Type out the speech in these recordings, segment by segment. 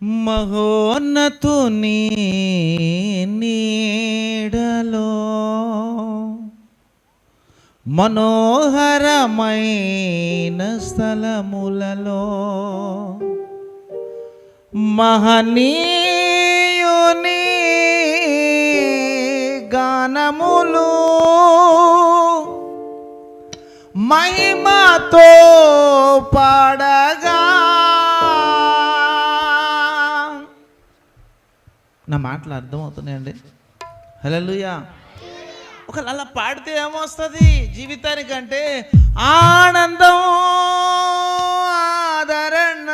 మహోన్నతుని నీడలో మనోహరమైన స్థలములలో మహనీయుని గానములు మహిమతో పాడగా నా మాటలు అర్థమవుతున్నాయండి? హలోయా ఒకవేళ అలా పాడితే ఏమొస్తుంది? జీవితానికంటే ఆనందం ఆదరణ.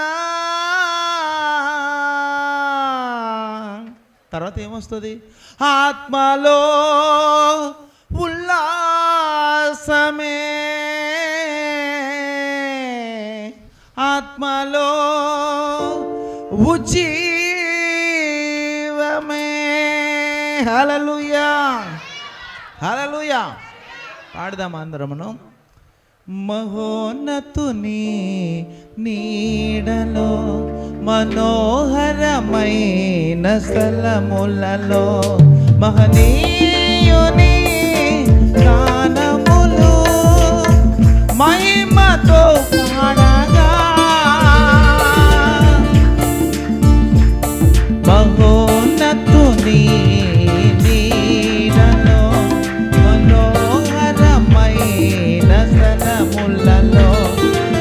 తర్వాత ఏమొస్తుంది? ఆత్మలో ఉల్లాసమే. హలలుయా హలలుయా పాడదాం అందరమును. మహోన్నతుని నీడలో మనోహరమైన స్థలములలో మహనీయుని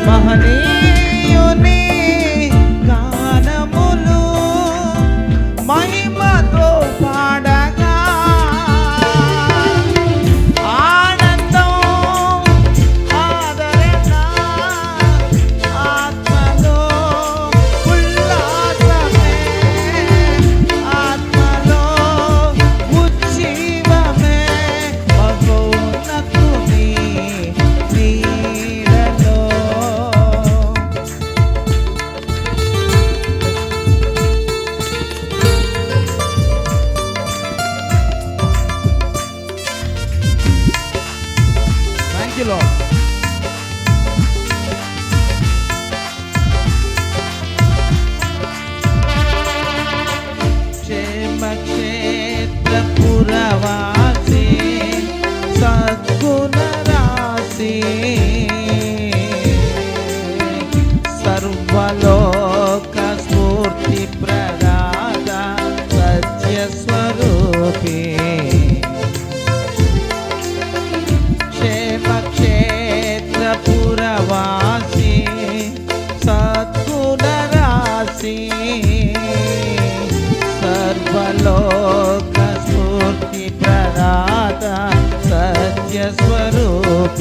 మహనీయుని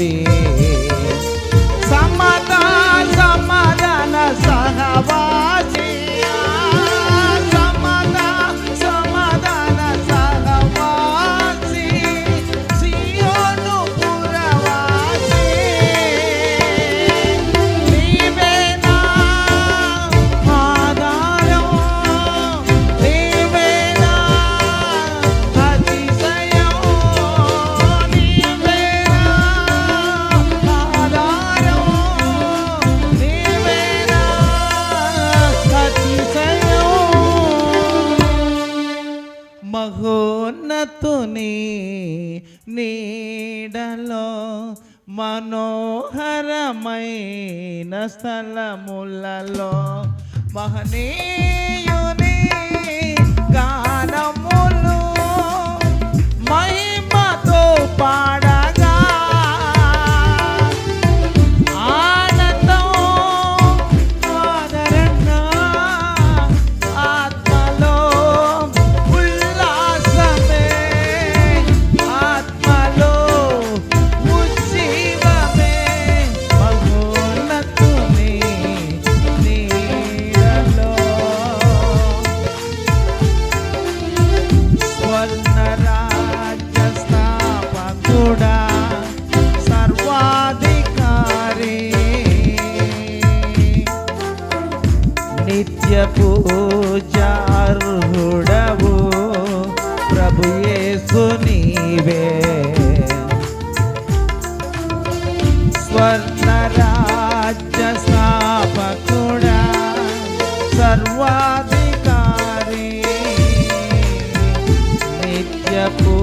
feel మనోహరమైన స్థలములలో మహనీయుని గానములు మహిమతో పాడ yeah.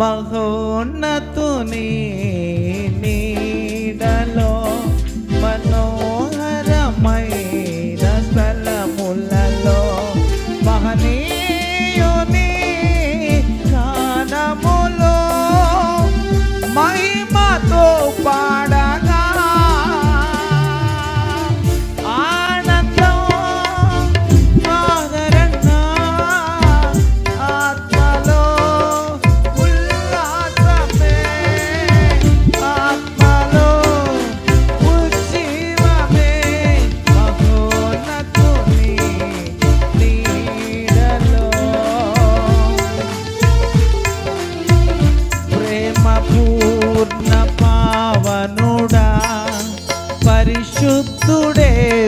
บอกโหน้า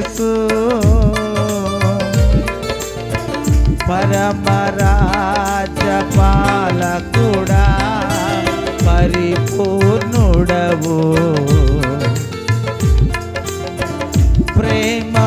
పరిశుద్ధుడేసు పరమరాజ పాలకుడా పరిపూర్ణుడవు. ప్రేమ